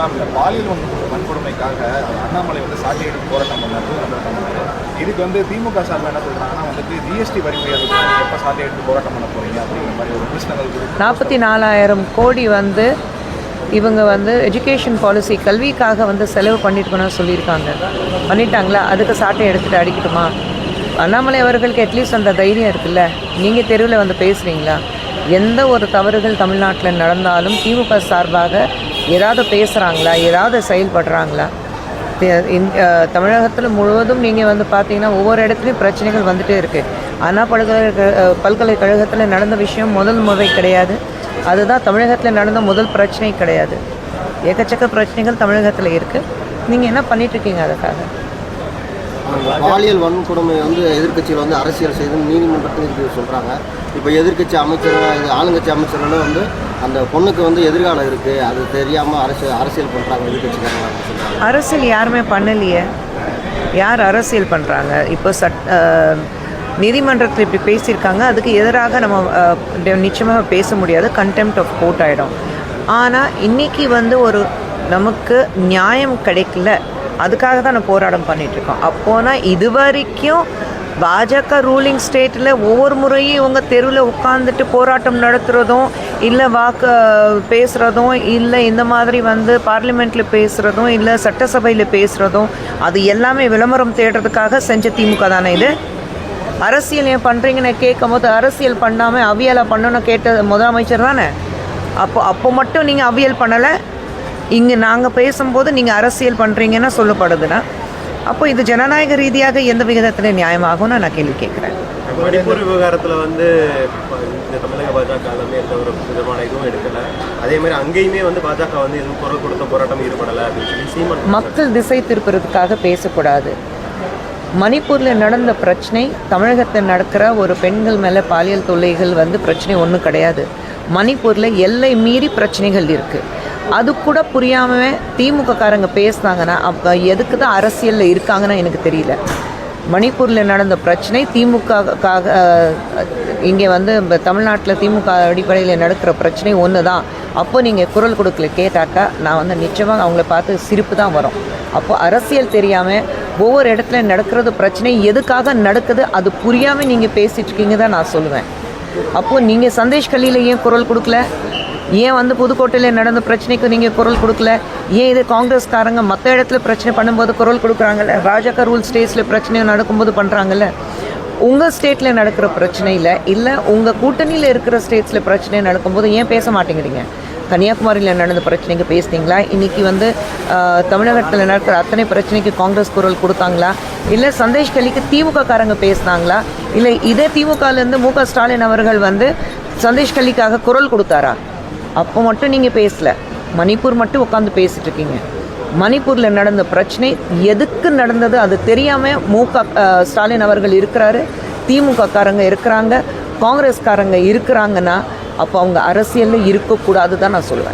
Ma'am இந்த பாலியல் வன்கொடுமைக்காக அண்ணாமலை வந்து சாட்சி எடுத்து போராட்டம் பண்ணாரு இதுக்கு வந்து திமுக சார்பில் என்ன சொல்கிறாங்கன்னா வந்துட்டு ஜிஎஸ்டி வரி உயர்வுக்கு எப்போ சாட்சி எடுத்து போராட்டம் பண்ண போறீங்க? அப்படிங்கிற மாதிரி ஒரு பிரச்சனைகள் நாற்பத்தி நாலாயிரம் கோடி வந்து இவங்க வந்து எஜுகேஷன் பாலிசி கல்விக்காக வந்து செலவு பண்ணிருக்கணும்னு சொல்லியிருக்காங்க. பண்ணிட்டாங்களா? அதுக்கு சாட்டை எடுத்துகிட்டு அடிக்கட்டுமா? அண்ணாமலை அவர்களுக்கு அட்லீஸ்ட் அந்த தைரியம் இருக்குல்ல? நீங்கள் தெருவில் வந்து பேசுகிறீங்களா எந்த ஒரு தவறுகள் தமிழ்நாட்டில் நடந்தாலும் திமுக சார்பாக ஏதாவது பேசுகிறாங்களா ஏதாவது செயல்படுறாங்களா? தமிழகத்தில் முழுவதும் நீங்கள் வந்து பார்த்தீங்கன்னா ஒவ்வொரு இடத்துலையும் பிரச்சனைகள் வந்துட்டே இருக்குது அண்ணா பல்கலைக்கழக பல்கலைக்கழகத்தில் நடந்த விஷயம் முதல் முறை கிடையாது. அதுதான் தமிழகத்தில் நடந்த முதல் பிரச்சனை கிடையாது. எக்கச்சக்க பிரச்சனைகள் தமிழகத்தில் இருக்குது நீங்கள் என்ன பண்ணிகிட்ருக்கீங்க அதுக்காக? பாலியல் வன்கொடுமை வந்து எதிர்க்கட்சியில் வந்து அரசியல் செய்து நீதிமன்றத்தில் சொல்கிறாங்க இப்போ எதிர்க்கட்சி அமைச்சர்கள் இது ஆளுங்கட்சி அமைச்சர்களும் வந்து அந்த பொண்ணுக்கு வந்து எதிர்காலம் இருக்குது அது தெரியாமல் அரசியல் அரசியல் பண்ணுறாங்க எதிர்கட்சிக்காரங்க சொல்கிறாங்க அரசியல் யாருமே பண்ணலையே. யார் அரசியல் பண்ணுறாங்க இப்போ சட் நீதிமன்றத்தில் இப்படி பேசியிருக்காங்க. அதுக்கு எதிராக நம்ம நிச்சயமாக பேச முடியாது. கண்டெம்ட் ஆஃப் கோர்ட் ஆகிடும் ஆனால் இன்னைக்கு வந்து ஒரு நமக்கு நியாயம் கிடைக்கல. அதுக்காக தான் நான் போராட்டம் பண்ணிட்டு இருக்கோம் அப்போனா இது வரைக்கும் பாஜக ரூலிங் ஸ்டேட்டில் ஒவ்வொரு முறையும் இவங்க தெருவில் உட்காந்துட்டு போராட்டம் நடத்துகிறதும் இல்லை வாக்கு பேசுகிறதும் இல்லை இந்த மாதிரி வந்து பார்லிமெண்ட்டில் பேசுகிறதும் இல்லை சட்டசபையில் பேசுகிறதும் அது எல்லாமே விளம்பரம் தேடுறதுக்காக செஞ்ச திமுக தானே இது? அரசியல் ஏன் பண்ணுறீங்கன்னு கேட்கும் போது அரசியல் பண்ணாமல் அவியலை பண்ணணும்னு கேட்ட முதலமைச்சர் தானே? அப்போ அப்போ மட்டும் நீங்கள் அவியல் பண்ணலை? இங்கே நாங்கள் பேசும்போது நீங்கள் அரசியல் பண்ணுறீங்கன்னு சொல்லப்படுதுன்னா அப்போ இது ஜனநாயக ரீதியாக எந்த விகிதத்தில் நியாயமாகும்னு நான் கேள்வி கேட்குறேன். மணிப்பூர் விவகாரத்தில் வந்து இந்த தமிழக பாஜக எல்லாமே எந்த ஒரு விதமான இதுவும் எடுக்கல. அதே மாதிரி அங்கேயுமே வந்து பாஜக வந்து எதுவும் குரல் கொடுத்த போராட்டம் ஈடுபடலை அப்படின்னு சொல்லி சீமான் மக்கள் திசை திருப்புறதுக்காக பேசக்கூடாது. மணிப்பூரில் நடந்த பிரச்சனை தமிழகத்தில் நடக்கிற ஒரு பெண்கள் மேலே பாலியல் தொல்லைகள் வந்து பிரச்சனை ஒன்றும் கிடையாது. மணிப்பூரில் எல்லை மீறி பிரச்சனைகள் இருக்குது அது கூட புரியாமல் திமுகக்காரங்க பேசினாங்கன்னா பேசுனாங்கன்னா அப்போ எதுக்கு தான் அரசியலில் இருக்காங்கன்னா எனக்கு தெரியல. மணிப்பூரில் நடந்த பிரச்சனை திமுகக்காக இங்கே வந்து தமிழ்நாட்டில் திமுக அடிப்படையில் நடக்கிற பிரச்சனை ஒன்று தான் அப்போ நீங்கள் குரல் கொடுக்கல கேட்டாக்கா நான் வந்து நிச்சயமாக அவங்கள பார்த்து சிரிப்பு தான் வரும். அப்போ அரசியல் தெரியாமல் ஒவ்வொரு இடத்துல நடக்கிறது பிரச்சனை எதுக்காக நடக்குது அது புரியாமல் நீங்கள் பேசிட்டு இருக்கீங்க தான் நான் சொல்லுவேன். அப்போது நீங்கள் சந்தேஷ் கல்லியில் ஏன் குரல் கொடுக்கல? ஏன் வந்து புதுக்கோட்டையில் நடந்த பிரச்சனைக்கு நீங்கள் குரல் கொடுக்கல? ஏன் இது காங்கிரஸ்காரங்க மற்ற இடத்துல பிரச்சனை பண்ணும்போது குரல் கொடுக்குறாங்கல்ல? ராஜாக்கா ரூல் ஸ்டேட்ஸில் பிரச்சனை நடக்கும்போது பண்ணுறாங்கல்ல உங்கள் ஸ்டேட்டில் நடக்கிற பிரச்சனையில் இல்லை உங்கள் கூட்டணியில் இருக்கிற ஸ்டேட்ஸில் பிரச்சனை நடக்கும்போது ஏன் பேச மாட்டேங்கிறீங்க? கன்னியாகுமரியில் நடந்த பிரச்சனைக்கு பேசுனீங்களா? இன்றைக்கி வந்து தமிழகத்தில் நடக்கிற அத்தனை பிரச்சனைக்கு காங்கிரஸ் குரல் கொடுத்தாங்களா? இல்லை சந்தேஷ் கலிக்கு திமுக காரங்க பேசுனாங்களா? இல்லை இதே திமுகலேருந்து மு க ஸ்டாலின் அவர்கள் வந்து சந்தேஷ் கலிக்காக குரல் கொடுத்தாரா? அப்போ மட்டும் நீங்கள் பேசல. மணிப்பூர் மட்டும் உட்காந்து பேசிட்டு இருக்கீங்க. மணிப்பூரில் நடந்த பிரச்சனை எதுக்கு நடந்தது அது தெரியாமல் மு க ஸ்டாலின் அவர்கள் இருக்கிறாரு திமுககாரங்க இருக்கிறாங்க காங்கிரஸ்காரங்க இருக்கிறாங்கன்னா அப்போ அவங்க அரசியலில் இருக்கக்கூடாது தான் நான் சொல்லுவேன்